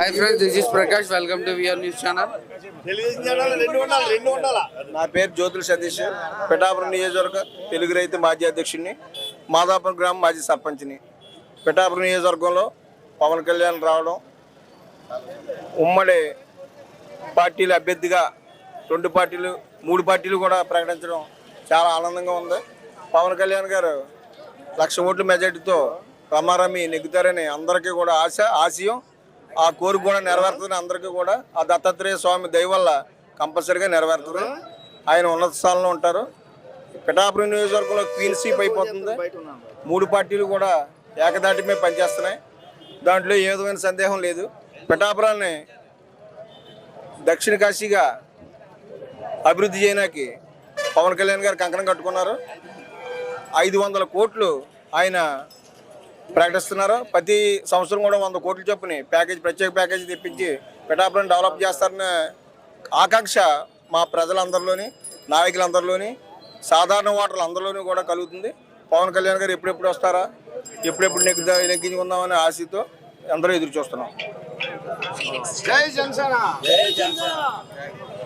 Hi friends this is Prakash welcome to VR news channel రెండు నా పేరు జ్యోతుల సతీష్. పిఠాపురం నియోజకవర్గ తెలుగు రైతు మాజీ అధ్యక్షుడిని మాదాపురం గ్రామం మాజీ సర్పంచ్ని. పిఠాపురం నియోజకవర్గంలో పవన్ కళ్యాణ్ రావడం ఉమ్మడి పార్టీల అభ్యర్థిగా రెండు పార్టీలు మూడు పార్టీలు కూడా ప్రకటించడం చాలా ఆనందంగా ఉంది. పవన్ కళ్యాణ్ గారు లక్ష ఓట్ల మెజార్టీతో రమారమి నెగ్గుతారని అందరికీ కూడా ఆశ ఆశయం. ఆ కోరిక కూడా నెరవేరుతుంది. అందరికీ కూడా ఆ దత్తాత్రేయ స్వామి దయ వల్ల కంపల్సరీగా నెరవేరుతుంది. ఆయన ఉన్నత స్థానంలో ఉంటారు. పిఠాపురం నియోజకవర్గంలో క్వీన్ సీప్ అయిపోతుంది. మూడు పార్టీలు కూడా ఏకదాటి మీద పనిచేస్తున్నాయి. దాంట్లో ఏ విధమైన సందేహం లేదు. పిఠాపురాన్ని దక్షిణ కాశీగా అభివృద్ధి చేయడానికి పవన్ కళ్యాణ్ గారు కంకణం కట్టుకున్నారు. ఐదు వందల కోట్లు ఆయన ప్రకటిస్తున్నారు ప్రతి సంవత్సరం కూడా వంద కోట్ల చొప్పున ప్యాకేజ్ ప్రత్యేక ప్యాకేజీ తెప్పించి పిఠాపురం డెవలప్ చేస్తారనే ఆకాంక్ష మా ప్రజలందరిలోని నాయకులందరిలోని సాధారణ ఓటర్లు అందరిలోని కూడా కలుగుతుంది. పవన్ కళ్యాణ్ గారు ఎప్పుడెప్పుడు వస్తారా? ఎప్పుడెప్పుడు నెగ్గుదా నెగ్గించుకుందామనే ఆశతో అందరూ ఎదురు చూస్తున్నాం జై జనసేన.